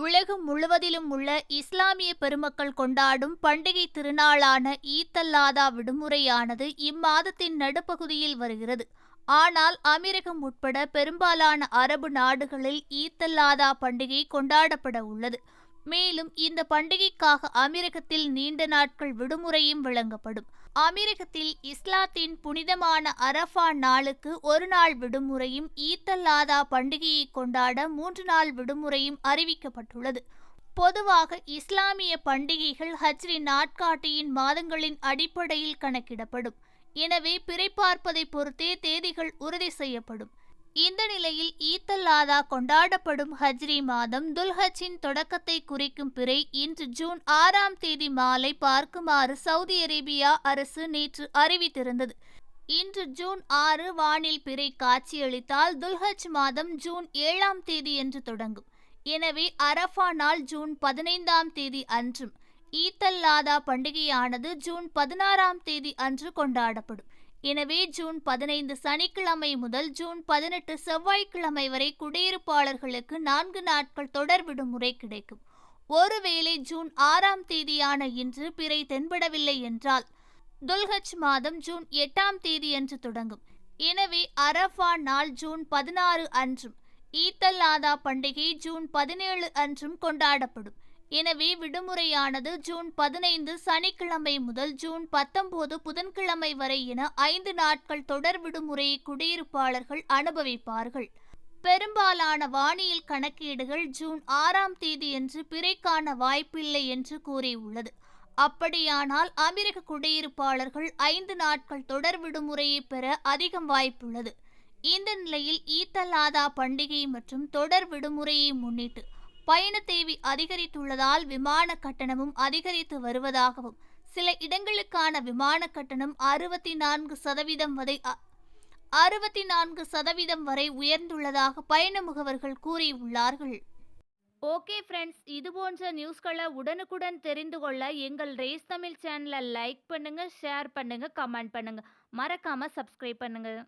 உலகம் முழுவதிலும் உள்ள இஸ்லாமிய பெருமக்கள் கொண்டாடும் பண்டிகை திருநாளான ஈத்தல்லாதா விடுமுறையானது இம்மாதத்தின் நடுப்பகுதியில் வருகிறது. ஆனால் அமீரகம் உட்பட பெரும்பாலான அரபு நாடுகளில் ஈத்தல்லாதா பண்டிகை கொண்டாடப்பட உள்ளது. மேலும் இந்த பண்டிகைக்காக அமீரகத்தில் நீண்ட நாட்கள் விடுமுறையும் வழங்கப்படும். அமீரகத்தில் இஸ்லாத்தின் புனிதமான அரஃபா நாளுக்கு ஒரு நாள் விடுமுறையும் ஈத்தல்லாதா பண்டிகையை கொண்டாட மூன்று நாள் விடுமுறையும் அறிவிக்கப்பட்டுள்ளது. பொதுவாக இஸ்லாமிய பண்டிகைகள் ஹஜ்ரி நாட்காட்டியின் மாதங்களின் அடிப்படையில் கணக்கிடப்படும். எனவே பிறை பார்ப்பதை பொறுத்தே தேதிகள் உறுதி செய்யப்படும். இந்த நிலையில் ஈத்தல்லாதா கொண்டாடப்படும் ஹஜ்ரி மாதம் துல்ஹஜின் தொடக்கத்தை குறிக்கும் பிறை இன்று ஜூன் ஆறாம் தேதி மாலை பார்க்குமாறு சவுதி அரேபியா அரசு நேற்று அறிவித்திருந்தது. இன்று ஜூன் ஆறு வானில் பிறை காட்சியளித்தால் துல்ஹஜ் மாதம் ஜூன் ஏழாம் தேதி என்று தொடங்கும். எனவே அரஃபா நாள் ஜூன் பதினைந்தாம் தேதி அன்றும். ஈத்தல்லாதா பண்டிகையானது ஜூன் பதினாறாம் தேதி அன்று கொண்டாடப்படும். எனவே ஜூன் பதினைந்து சனிக்கிழமை முதல் ஜூன் பதினெட்டு செவ்வாய்க்கிழமை வரை குடியிருப்பாளர்களுக்கு நான்கு நாட்கள் தொடர் விடுமுறை கிடைக்கும். ஒருவேளை ஜூன் ஆறாம் தேதியான இன்று பிறை தென்படவில்லை என்றால் துல்ஹஜ் மாதம் ஜூன் எட்டாம் தேதி என்று தொடங்கும். எனவே அரஃபா நாள் ஜூன் பதினாறு அன்றும் ஈத்தல் ஆதா பண்டிகை ஜூன் பதினேழு அன்றும் கொண்டாடப்படும். எனவே விடுமுறையானது ஜூன் பதினைந்து சனிக்கிழமை முதல் ஜூன் பத்தொன்பது புதன்கிழமை வரை என ஐந்து நாட்கள் தொடர் விடுமுறையை குடியிருப்பாளர்கள் அனுபவிப்பார்கள். பெரும்பாலான வானியல் கணக்கீடுகள் ஜூன் ஆறாம் தேதி என்று பிறைக்கான வாய்ப்பில்லை என்று கூறியுள்ளது. அப்படியானால் அமெரிக்க குடியிருப்பாளர்கள் ஐந்து நாட்கள் தொடர் விடுமுறையை பெற அதிகம் வாய்ப்புள்ளது. இந்த நிலையில் ஈத்தல்லாதா பண்டிகை மற்றும் தொடர் விடுமுறையை முன்னிட்டு பயண தேவை அதிகரித்துள்ளதால் விமான கட்டணமும் அதிகரித்து வருவதாகவும் சில இடங்களுக்கான விமான கட்டணம் அறுபத்தி நான்கு சதவீதம் வரை அறுபத்தி நான்கு சதவீதம் வரை உயர்ந்துள்ளதாக பயண முகவர்கள் கூறியுள்ளார்கள். ஓகே ஃப்ரெண்ட்ஸ் இது போன்ற நியூஸ்களை உடனுக்குடன் தெரிந்து கொள்ள எங்கள் ரேஸ் தமிழ் சேனலை லைக் பண்ணுங்கள் ஷேர் பண்ணுங்கள் கமெண்ட் பண்ணுங்கள் மறக்காமல் சப்ஸ்கிரைப் பண்ணுங்கள்